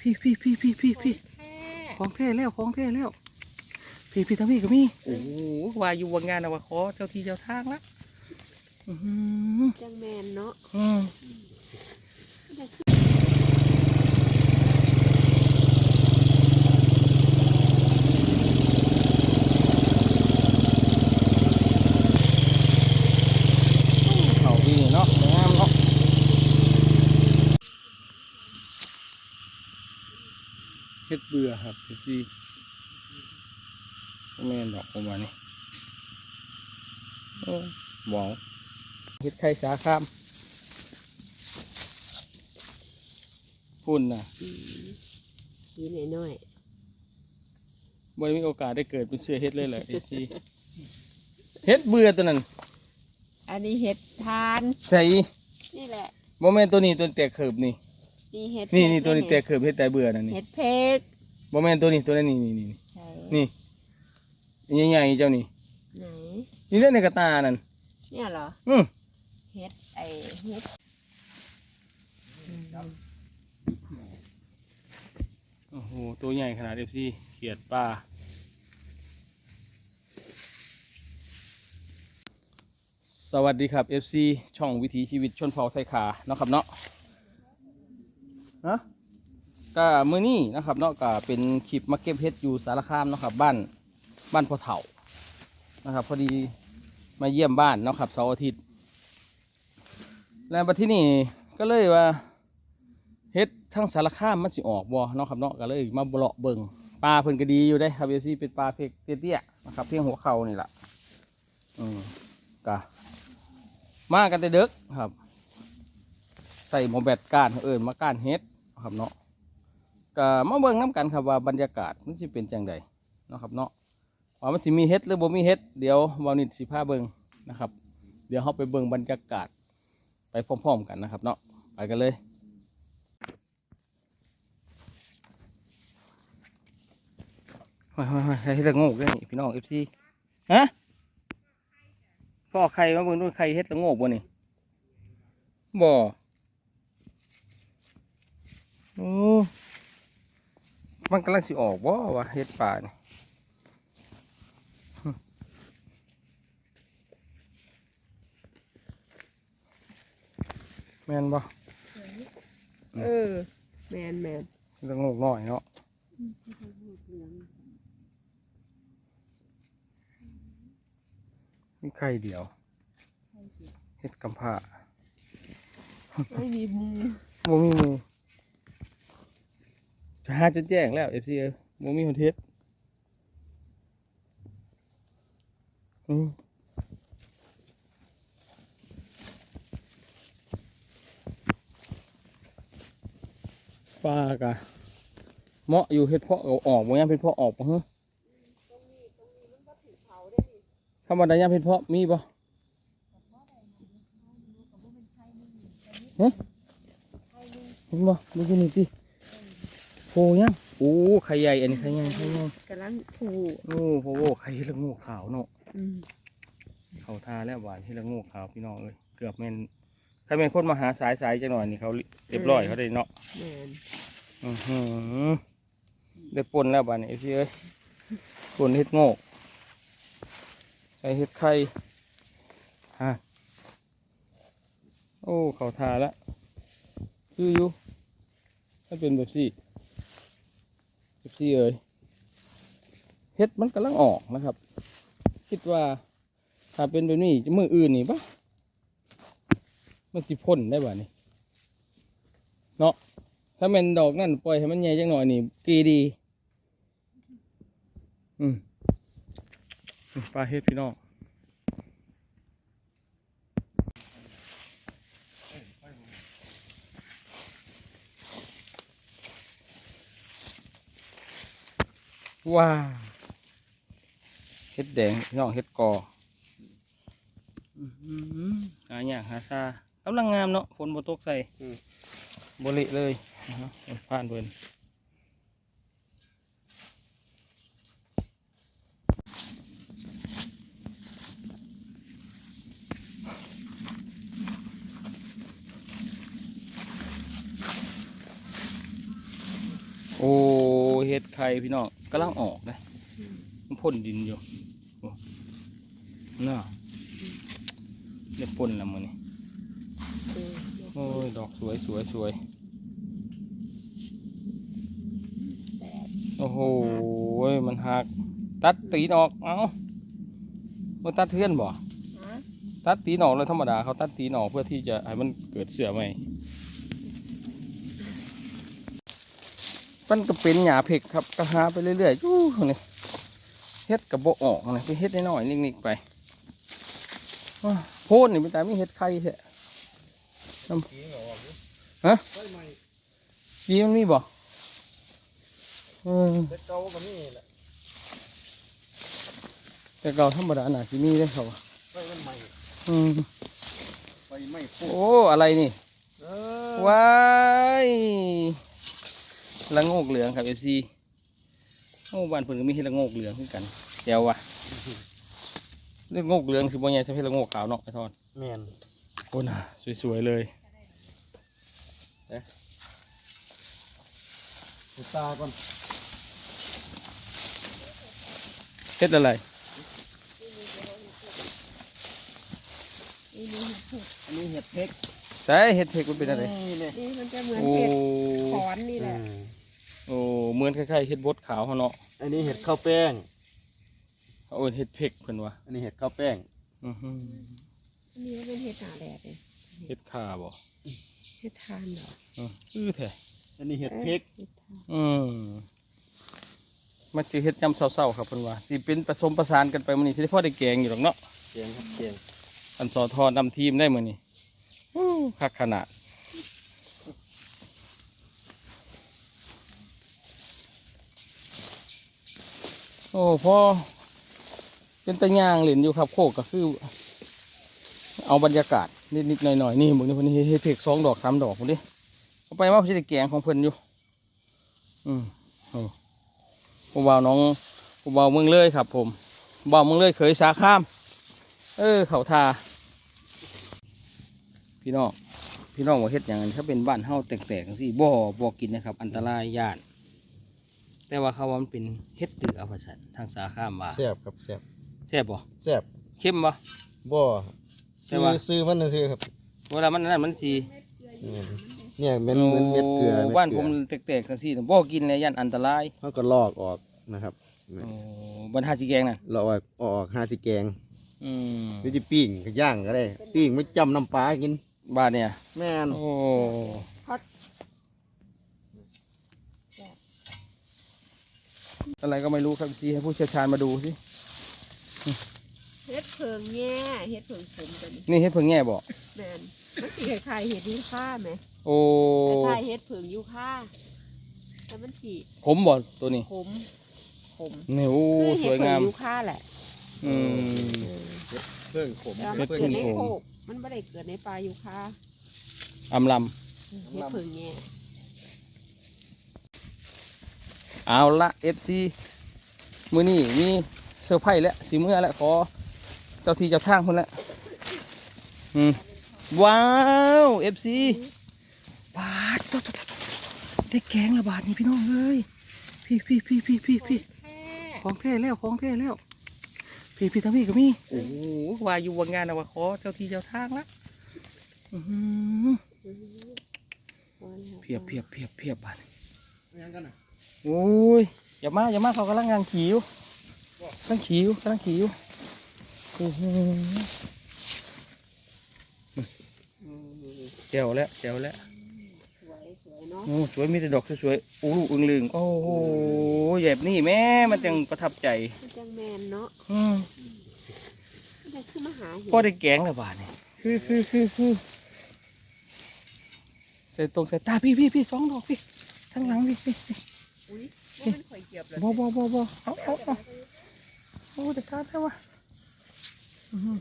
พี่พี่พี่พี่พี่พี่แท้ของแท้แล้วของแท้แล้วพี่พี่ทั้งพี่ก็มีโอ้โหว่าอยู่ว่างานนะว่าขอเจ้าที่เจ้าทางละอื้อหือจังแมนเนาะ อืมเขาดีเนาะงามเนาะ เฮ็ดเบื่อครับพี่แม่นดอกประมาณนี้โอ้ว้าวเฮ็ดไข่สาข้ามพุ่นน่ะอืมยีหน่อยหน่อยบ่ได้มีโอกาสได้เกิดเป็นเสือเฮ็ดเลยแหละเอซีเฮ็ดเบื่อตัวนั้น อันนี้เห็ดทานใส่นี่แหละบ่แม่นตัวนี้ตัวแตกเขิบนี่ นี่เห็ดนี่เพกนี่ตัวนี้แตกเขิบเฮ็ดแต่เบื่อนั่นนี่เห็ดเพก บ่แม่นตัวนี้ตัวนั้นนี่นี่นี่ใช่นี่ใหญ่ๆเจ้านี่ไหนนี่เล่นในกระตานั่นเนี่ยเหรออืมเห็ดไอเห็ดโอ้โหตัวใหญ่ขนาด FC เขียดปลาสวัสดีครับ FC ช่องวิถีชีวิตชนเผ่าไทยขาเนาะครับเนาะนะ ก็มือนี้นะครับเนาะก็เป็นคลิปมาเก็บเห็ดอยู่สารคามเนาะครับบ้านบ้านพ่อเฒ่านะครับ พอดีมาเยี่ยมบ้านเนาะครับเสาร์อาทิตย์ แล้วบัดที่นี่ก็เลยว่าเฮ็ดทั้งสารคามมันสิออกบ่เนาะครับเนาะก็เลยมาเลาะเบิ่งปลาเพิ่นก็ดีอยู่ได้ครับเอซี่เป็นปลาเพกเตี้ยๆนะครับเพียงหัวเข่านี่แหละอืมกะมากันแต่เด็กครับ ใส่หมอแบตก้านเอิญมาก้านเฮ็ดครับเนาะ ก็มาเบิ่งน้กันครับว่าบรรยากาศมันสิเป็นจังใดเนาะครับเนาะว่ามันสิมีเฮ็ดหรือบ่มีเฮ็ดเดี๋ยววานิดสิพาเบิ่งนะครับ เดี๋ยวเราไปเบิ่งบรรยากาศ ไปพร้อมๆกันนะครับเนาะไปกันเลยเฮ้ยเฮ้ยเฮ้ยใครเฮ็ดละโงกเลยนี่พี่น้องเอฟซีฮะพ่อใครมาเบิ่งดูใครเฮ็ดละโงกบ่นี่บ่โอ้ มันกำลังสิออกบ่วะเฮ็ดป่านี่หึแม่นบ่เออ แมนแมนเรื่องโลกน้อยเนาะมีไข่เดียวเฮ็ดกำผ้าไม่มีมือโมมีหมูจะ หาจนแจ้งแล้วเอฟซีเอ้ยโมมีคนเฮ็ดอืมปลากะเหมาะอยู่เฮ็ดเพาะอออกบ่ยามเฮ็ดเพาะออกบ่ฮะธรรมดายามเฮ็ดเพาะมีบ่ฮะเห็นบ่ดูอยู่นี่ติ โหยังโอ้ไข่ใหญ่อันนี้ไข่ใหญ่ไข่ใหญ่กำลังผูโอ้โหไข่เฮ็ดละโงูขาวเนาะอืมเขาทาแล้วหวานเฮ็ดละโงูขาวพี่น้องเอ้ยเกือบแม่นถ้าเป็นคนมาหาสายสายจังหน่อยนี่เขาเรียบร้อยเขาได้เนาะแมนอือหือได้ปนแล้วบ้านนี้พี่เอ้ยปนเฮ็ดโง่ใส่เฮ็ดไข่ฮะโอ้เขาทาแล้วคืออยู่ถ้าเป็นแบบ สิบสี่เอ้ยเฮ็ดมันกำลังออกนะครับ คิดว่าถ้าเป็นแบบนี้จะมืออื่นนี่ปะมันสิพ่นได้บ่านี่เนาะถ้าเป็นดอกนั่นปล่อยให้มันใหญ่จังหน่อยนี่กีดี อืมอืมปลาเฮ็ดพี่น้อง ว้าวเฮ็ดแดงพี่น้องเฮ็ดกออื้อหือหาอย่างหาซากำลังงามเนาะฝนบ่ตกใส่บริเลยนะฮะผ่านเพิ่นโอ้เฮ็ดไข่พี่น้อง กำลังออกเลยมันพ่นดินอยู่โอ้น่าได้พ่นแล้วมือนี่เออโอ้ย ดอกสวยสวยสวยแตกโอ้โห มันหัก ตัดตีนออก เอ้ามันตัดเทือนบ่ฮะตัดตีนออกเลยธรรมดาเขาตัดตีนออกเพื่อที่จะให้มันเกิดเสือใหม่ มันก็เป็นหญ้าเผ็กครับก็หาไปเรื่อยๆยู่นี่เฮ็ดกับโบออกนะไปเฮ็ดน้อยๆนิกๆไปอ้าวโพดนี่มันแต่มีเฮ็ดไข่แท้น้ำฮะกีมันมีบ่เออเด็กเก่าก็มีแหละแต่เก่าธรรมดาหนาสิมีได้เขาว่าไฟมันใหม่อืมไฟไหม้ปุ๊บโอ้อะไรนี่เออว้าย ละโงกเหลืองครับเอฟซีโอ้บ้านเพิ่นก็มีเห็ดละโงกเหลืองคือกันแจ๋วว่ะเรื่องโงกเหลืองสิบ่ใหญ่ใช่เห็ดละโงกขาวเนาะไอ้ทอนแม่นโอ้น่ะสวยๆเลยติดตาก่อนเห็ดอะไรนี่นี่อันนี้เห็ดเพ็กใช่เห็ดเผ็กมันเป็นอะไรนี่เนี่ยนี่มันจะเหมือนโอ้เห็ดขอนนี่แหละอืมโอ้ เหมือนคล้ายๆเห็ดบดขาวเขาเนาะอันนี้เห็ดข้าวแป้ง เอาเอิ้นเห็ดเผ็กเพิ่นว่าอันนี้เห็ดข้าวแป้งอื้อหืออันนี้ก็เป็นเห็ดหนาแดดเลยเห็ดขาบ่เห็ดทานเหรออื้ออื้อแท้อันนี้เห็ดเพ็กเห็ดทานอืมมาเจอเฮ็ดยำเศร้าๆครับเพิ่นว่าสิเป็นผสมประสานกันไปมื้อนี้สิได้พอได้แกงอยู่หรอกเนาะ เกียงครับเกียง อันสอทอนำทีมได้มื้อนี้อู้คักขนาด โอ้พอเป็นตะยางเล่นอยู่ครับ โคกก็คือ เอาบรรยากาศนิดๆหน่อยๆนี่มึงนี่พิ่นเฮ็ดเพกสองดอกสามดอกพุ่นดิเอาไปว่าสิได้แกงของเพิ่นอยู่ อืมโอ้ผู้บ่าวน้องผู้บ่าวเมืองเลยครับ ผมบ่าวเมืองเลยเคยสาข้าม เออ เขาทาพี่น้องพี่น้องว่าเฮ็ดอย่างนั้นถ้าเป็นบ้านเฮาแตกๆจังซี่บ่บ่กินนะครับ อันตรายย่าน แต่ว่าเขาว่ามันเป็นเฮ็ดตือเอาภาษาทางสาข้ามว่าแซ่บครับแซ่บแซ่บบ่แซ่บเข้มบ่บ่แต่ว่าซื้อซื้อมันน่ะซื้อครับเวลามันนั่นมันสิเนี่ยเนี่ยเป็นเหมือนเม็ดเกลือโอ้เดเกลือบ้านผมแตกๆจังซี่น่ะบ่กินเลยย่านอันตรายเขาก็ลอกออกนะครับโอ้บรรทัดสิแกงน่ะลอกออกออกหาสิแกงอืมหรือจะปิ้งก็ย่างก็ได้ ปิ้งไม่จำน้ำปลากินบ้านเนี่ย แม่นโอ้ อะไรก็ไม่รู้ครับซีให้ผู้เชี่ยวชาญมาดูสิเห็ดเพิงแง่เห็ดเพิงสมกันนี่เฮ็ดเพิ่งแง่บอกแมนมันสีคล้ายๆเห็ดยูค่าไหมโอ้คล้ายๆเห็ดเพิงยูค่าแต่มันสีผมบอกตัวนี้ขมขมนี่โอ้คือสเห็ดวยเพิงางมยูค่าแหละอืมเออเพิ่งขมแต่มันเห็ดเกิดในเพิงโคกมันไม่ได้เกิดในปลายูค่าอำลเห็ดเพิงแง่ำ เอาละเอฟซีมือนี่มีเซอร์ไพรส์แล้วสีมือแล้วขอ เจ้าที่เจ้าทางคนละอืมว้าวเอฟซีบาทตโตตตได้แกงละบาทนี่พี่น้องเอ้ยพี่พี่พี่พี่พี่พี่ของแท้แล้วของแท้แล้ว พี่พี่ทั้งพี่ก็มีโอ้โหวาอยู่วางงานนะว่าขอเจ้าที่เจ้าทางละเพียบเพียบเพียบเพียบบาดยังกันน่ะ อ้ยอย่ามาอย่ามาเขากำลังงานขิวกำลังขิวกำลังขิวโอ้โหเจ๋วแล้วเจ๋วแล้วสวยสวยเนาะโอ้สวยมีแต่ดอกสวยๆอู้อึงลึงโอ้โหแบบนี้แม่มันจังประทับใจมันจังแมนเนาะอืมมันจะขึ้นมาหาพ่อได้แกงแล้วบาทนี่คือคือคือคือใส่ตรงใส่ตาพี่พี่พี่สองดอกพี่ทั้งหลังพี่พี่ อุ้ยว่ามันข่อยเกียบเลยบ่บ่บ่บ่เอาเอาเอาโอ้แต่การแท้วะอื้อหือ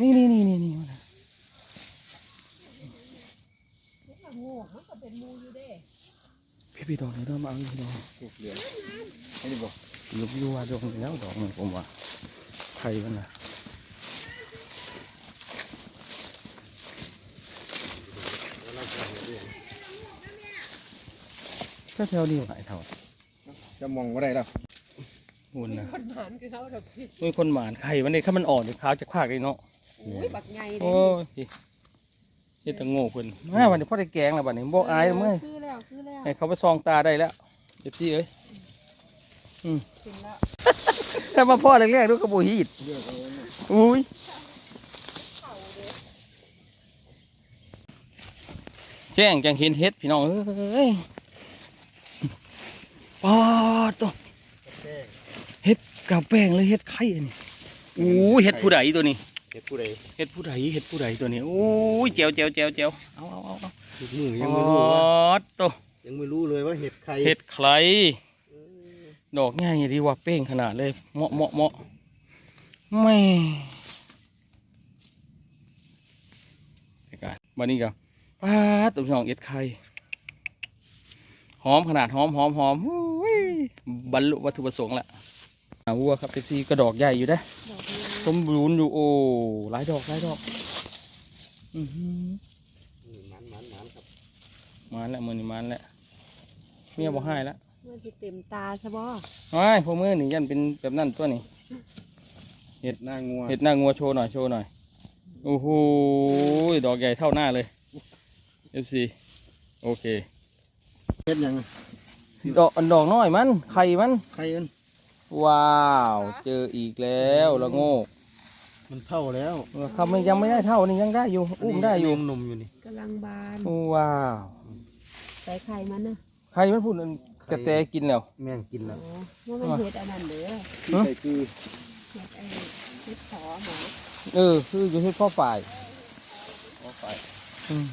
นี่นี่นี่นี่นี่นี่นี่มาน่ะโง่มันก็เป็นมูอยู่เด้พี่พี่ดอกไหนดอกมาเอาอีกดอกลูกเหลืองอันนี้บอกยกยูว่าดอกหนึ่งแล้วดอกหนึ่งผมว่าใครกันนะ ก็แถวนี้หลายเท่าจะมองว่าได้แล้วหุ่นนะคนหมานคือเขาดอกพี่มีคนหมานไข่วันนี้ถ้ามันอ่อนเดี๋ยวขาวจะขากเลยเนาะอุ้ยบักใหญ่เลโอ้ยยเฮ็ดแตังโง่เพิ่นมาวันนี้พ่อได้แกงแล้วบัดนี้บ่อายแล้วเมื่อยคือแล้วคือแล้วให้เขาไปซองตาได้แล้วเอฟซีเอ้ยกินแล้วถ้ามาพ่อแรกๆดูกระโบฮีดเลือกเอาไว้นะอุ้ยเขาเด้แจ้งจังเห็นเฮ็ดพี่น้องเอ้ย ปอดตัวแป้งเฮ็ดกับแป้งเลยเฮ็ดไข่อันนี้อู้ยเฮ็ดผู้ใดตัวนี้เห็ดผู้ใดเฮ็ดผู้ใดเฮ็ดผู้ใดตัวนี้โอ้ยเจียวเจียวเจียวเจียวเอาเอาเอาเอาทุกมือปยังไม่รู้ว่าอดตัวยังไม่รู้เลยว่าเห็ดใครเฮ็ดใครดอกง่ายดีว่าเป้งขนาดเลยเหมาะเหมาะเหมาะไม่เดี๋ยวก่อนวันนี้ก็ป้าดตุ้มสองเอ็ดไข่หอมขนาดหอมหอมหอมอุ้ย บรรลุวัตถุประสงค์ละอ่าวัวครับเอฟซีกระดอกใหญ่อยู่นะดอกนี้สมบูรณ์อยู่โอ้หลายดอกหลายดอกอือหือมันมันมันครับมาแล้วมือนี่มาแล้วเมียบอกให้แล้วมันจะเต็มตาใช่บ่ไม่พวกมือนี่ยันเป็นแบบนั้นตัวนี้เห็ดหน้างัวเห็ดหน้างัวโชว์หน่อยโชว์หน่อยโอ้โหดอกใหญ่เท่าหน้าเลย FC โอเคเห็ดหยัง ดอกอันดอกน้อยมันไข่มัน ใครมันว้าว เจออีกแล้วละโง่มันเท่าแล้วเขาไม่ยังไม่ได้เท่านี่ยังได้อยู่ อุ้มได้อยู่นมอยู่นี่กำลังบานว้าวใส่ไข่มันนะไข่มันพูดอันกระแตกินแล้ว แม่งกินโอ้แล้วว่ามันเห็ดอันนั้นเด้อที่ใส่คือเห็ดไอ้เห็ดขอหมอเออ คืออยู่ที่พ่อฝ่ายเอาไปอืม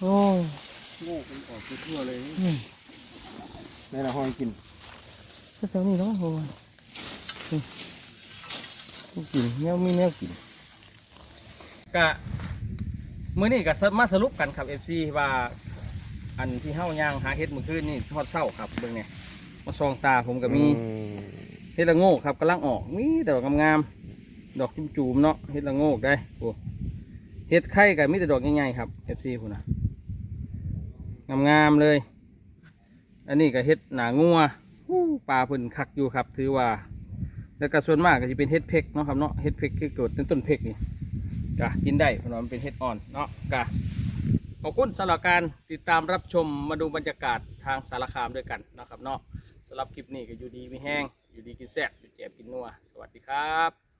โอ้ โง่เป็นออกทั่วเลย อืม ในละห้องกินแถวนี้เนาะโอ้ยอืมกินแนวมีแนวกินกะมื้อนี้ก็มาสรุปกันครับ FC ว่าอันที่เฮาย่างหาเฮ็ดมื้อคืนนี่ทอดเช้าครับเบิ่งเนี่ยมาส่องตาผมก็มีอืมเฮ็ดละโงกครับกำลังออกมีแต่ดอกงามๆดอกจุ่มๆเนาะเฮ็ดละโงกได้โอ้เฮ็ดไข่ก็มีแต่ดอกใหญ่ๆครับ FC พุ่นน่ะงามๆเลย อันนี้ก็เฮ็ดหนางัวปลาเพิ่นคักอยู่ครับ ถือว่า แล้วก็ส่วนมากก็จะเป็นเฮ็ดเพกเนาะครับเนาะเฮ็ดเพกคือเกิดในต้นเพกนี่ก็กินได้เพราะมันเป็นเฮ็ดอ่อนเนาะก็ขอบคุณสำหรับการติดตามรับชมมาดูบรรยากาศทางสารคามด้วยกันเนาะครับเนาะสำหรับคลิปนี้ก็อยู่ดีไม่แห้งอยู่ดีกินแซ่บอยู่แจ่บกินนัวสวัสดีครับ